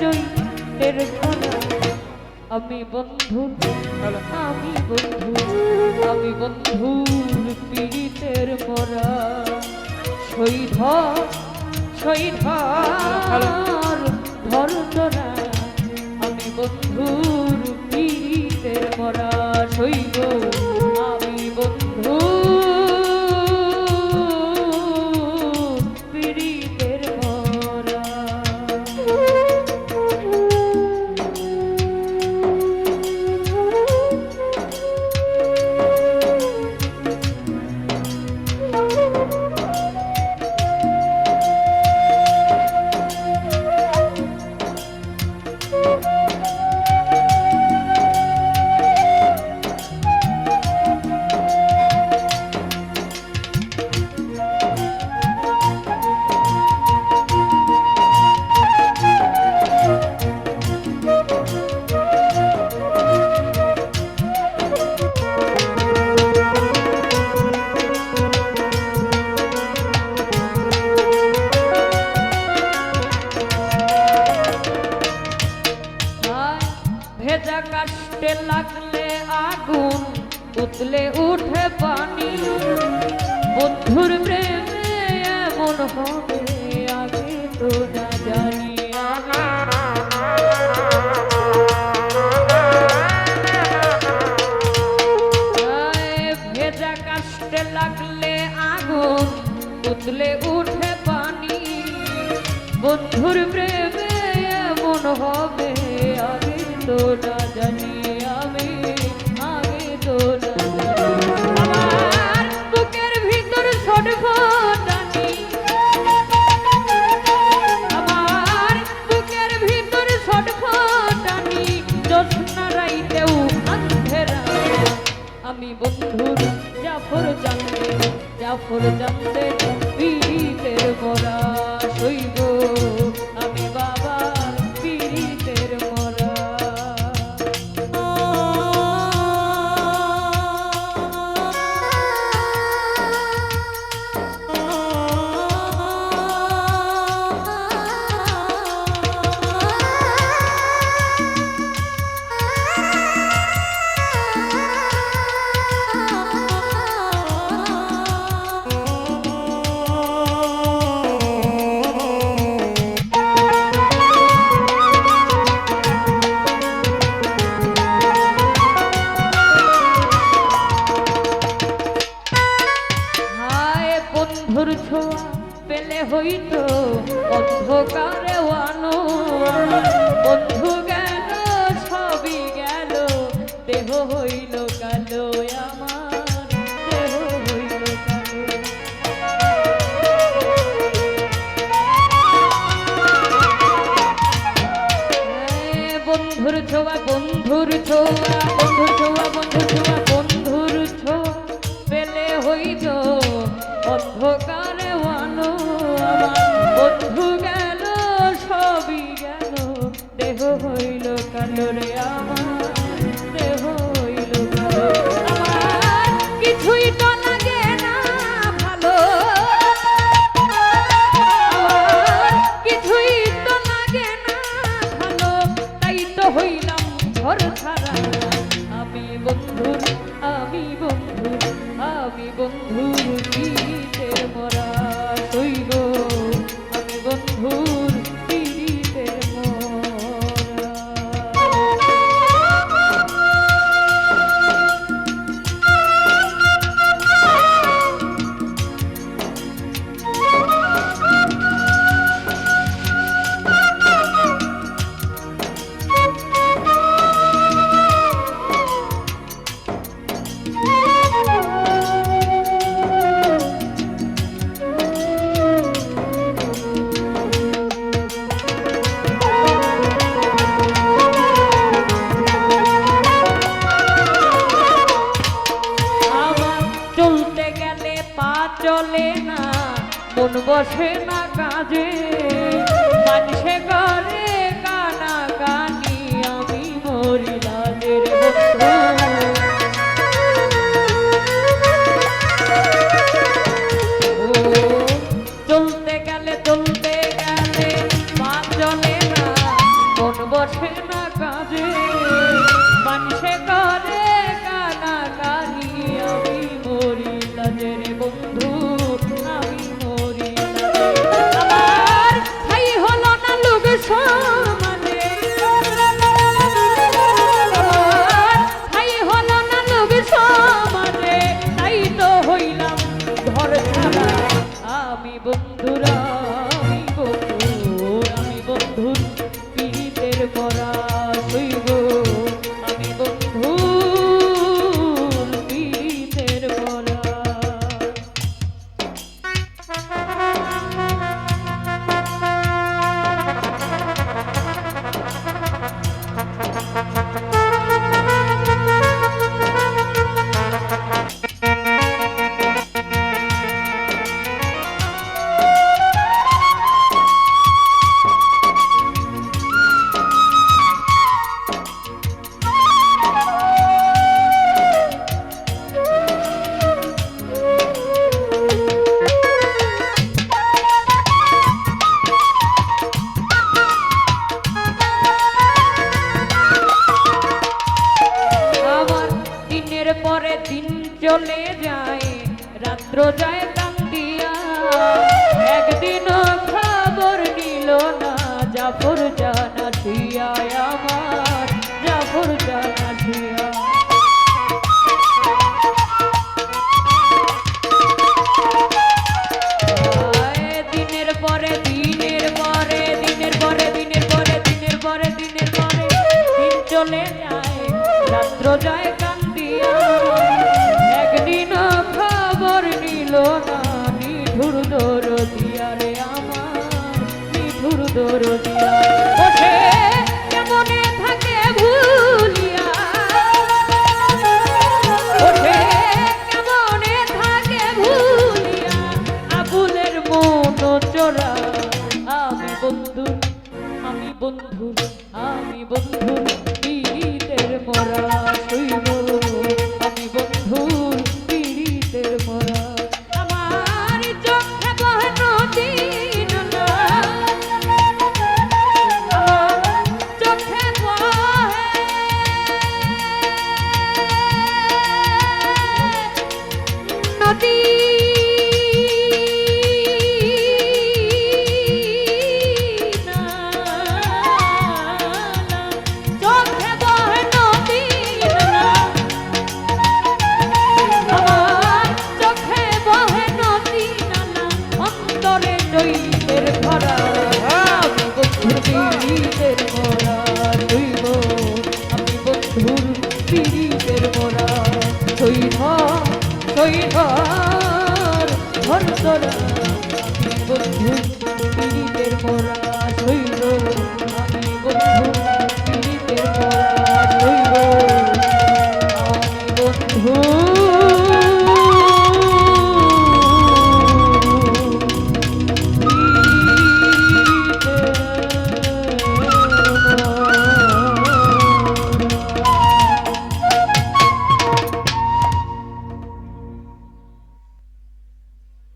চৈতের ভরা আমি বন্ধু আমি বন্ধু আমি বন্ধুর পীড়িতের মরা। শহীদ শহীদ ধরতরা আমি বন্ধুর পীড়িতের মরা। শৈব উতলে উঠে পানি বন্ধুর প্রেমে এমন হবে আগে তো না জানি। ভেজা কাষ্টে লাগলে আগুন উতলে উঠে পানি বন্ধুর প্রেমে এমন হবে আগে তো না জানি। রাইতেও আন্ধেরা আমি বন্ধুর জাফর জানতে জাফর জানতে পীড়িতের মরা শৈব বন্ধুর ছোঁয়া পেলে হইত অন্ধকারে আনো বন্ধু গেল ছবি গেল দেহ হইল কালো। মন বসে না কাজে। জাফর জানা আমার, জাফর জানা দিনের পরে দিনের পরে দিনের পরে দিনের পরে দিনের পরে দিনের পরে চলে যায়, রাত্র যায় তারা সৈধর ধর সরা বন্ধু পীড়িতের পরা